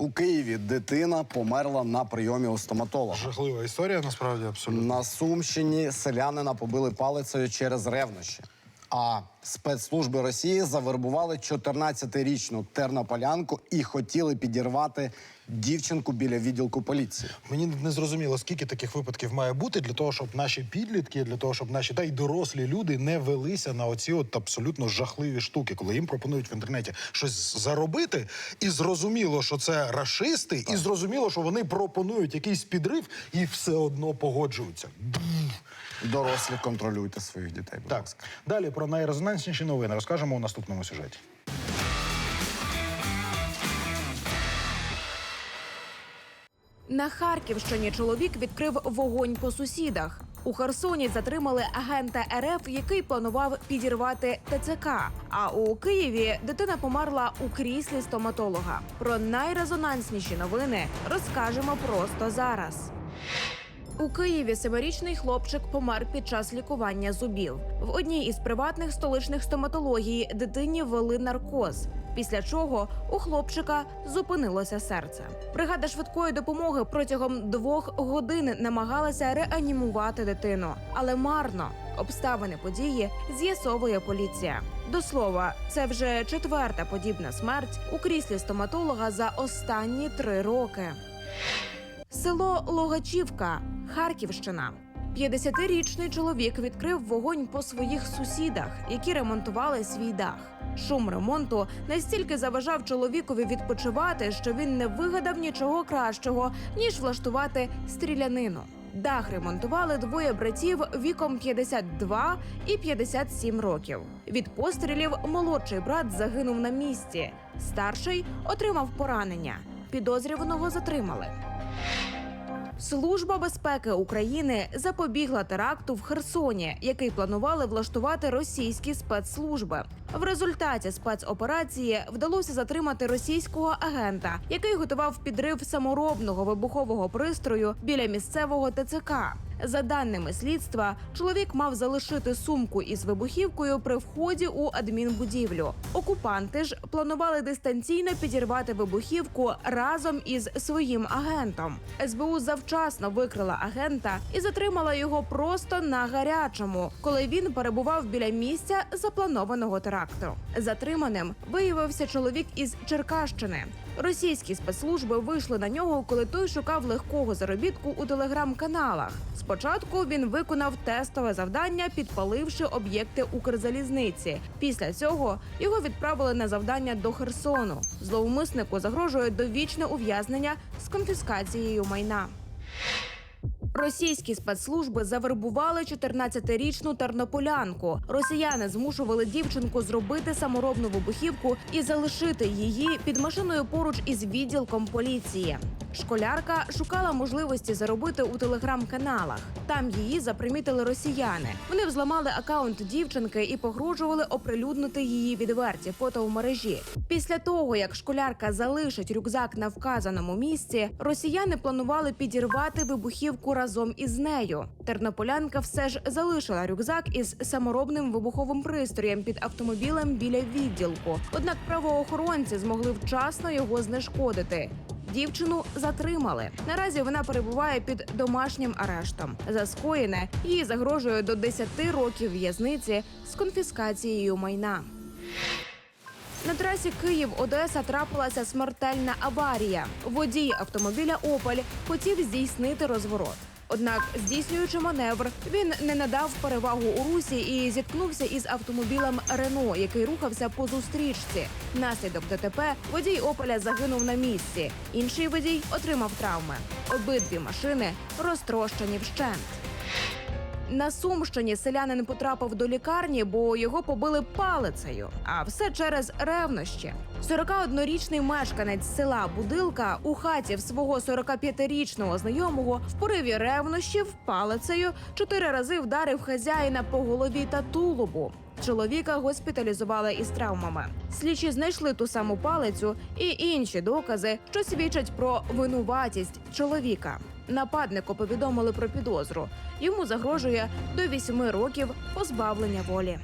У Києві дитина померла на прийомі у стоматолога. Жахлива історія, насправді абсолютно. На Сумщині селянина побили палицею через ревнощі. А спецслужби Росії завербували 14-річну тернополянку і хотіли підірвати дівчинку біля відділку поліції. Мені не зрозуміло, скільки таких випадків має бути для того, щоб наші підлітки, для того, щоб наші та й дорослі люди не велися на оці от абсолютно жахливі штуки, коли їм пропонують в інтернеті щось заробити, і зрозуміло, що це рашисти, і зрозуміло, що вони пропонують якийсь підрив і все одно погоджуються. Дорослі контролюйте своїх дітей. Будь Так, ласка. далі про найрезонансніші новини розкажемо у наступному сюжеті. На Харківщині чоловік відкрив вогонь по сусідах. У Херсоні затримали агента РФ, який планував підірвати ТЦК. А у Києві дитина померла у кріслі стоматолога. Про найрезонансніші новини розкажемо просто зараз. У Києві семирічний хлопчик помер під час лікування зубів. В одній із приватних столичних стоматологій дитині ввели наркоз. Після чого у хлопчика зупинилося серце. Бригада швидкої допомоги протягом двох годин намагалася реанімувати дитину, але марно. Обставини події з'ясовує поліція. До слова, це вже четверта подібна смерть у кріслі стоматолога за останні три роки. Село Логачівка, Харківщина. 50-річний чоловік відкрив вогонь по своїх сусідах, які ремонтували свій дах. Шум ремонту настільки заважав чоловікові відпочивати, що він не вигадав нічого кращого, ніж влаштувати стрілянину. Дах ремонтували двоє братів віком 52 і 57 років. Від пострілів молодший брат загинув на місці. Старший отримав поранення. Підозрюваного затримали. Служба безпеки України запобігла теракту в Херсоні, який планували влаштувати російські спецслужби. В результаті спецоперації вдалося затримати російського агента, який готував підрив саморобного вибухового пристрою біля місцевого ТЦК. За даними слідства, чоловік мав залишити сумку із вибухівкою при вході у адмінбудівлю. Окупанти ж планували дистанційно підірвати вибухівку разом із своїм агентом. СБУ завчасно викрила агента і затримала його просто на гарячому, коли він перебував біля місця запланованого теракту. Затриманим виявився чоловік із Черкащини. Російські спецслужби вийшли на нього, коли той шукав легкого заробітку у телеграм-каналах. Спочатку він виконав тестове завдання, підпаливши об'єкти Укрзалізниці. Після цього його відправили на завдання до Херсону. Зловмиснику загрожує довічне ув'язнення з конфіскацією майна. Російські спецслужби завербували 14-річну тернополянку. Росіяни змушували дівчинку зробити саморобну вибухівку і залишити її під машиною поруч із відділком поліції. Школярка шукала можливості заробити у телеграм-каналах. Там її запримітили росіяни. Вони взламали акаунт дівчинки і погрожували оприлюднити її відверті фото в мережі. Після того, як школярка залишить рюкзак на вказаному місці, росіяни планували підірвати вибухівку разом із нею. Тернополянка все ж залишила рюкзак із саморобним вибуховим пристроєм під автомобілем біля відділку. Однак правоохоронці змогли вчасно його знешкодити. Дівчину затримали. Наразі вона перебуває під домашнім арештом. За скоєне їй загрожує до 10 років в'язниці з конфіскацією майна. На трасі Київ-Одеса трапилася смертельна аварія. Водій автомобіля Опель хотів здійснити розворот. Однак, здійснюючи маневр, він не надав перевагу у русі і зіткнувся із автомобілем Рено, який рухався по зустрічці. Наслідок ДТП водій Опеля загинув на місці. Інший водій отримав травми. Обидві машини розтрощені вщент. На Сумщині селянин потрапив до лікарні, бо його побили палицею. А все через ревнощі. 41-річний мешканець села Будилка у хаті в свого 45-річного знайомого в пориві ревнощів палицею чотири рази вдарив хазяїна по голові та тулубу. Чоловіка госпіталізували із травмами. Слідчі знайшли ту саму палицю і інші докази, що свідчать про винуватість чоловіка. Нападнику повідомили про підозру. Йому загрожує до 8 років позбавлення волі.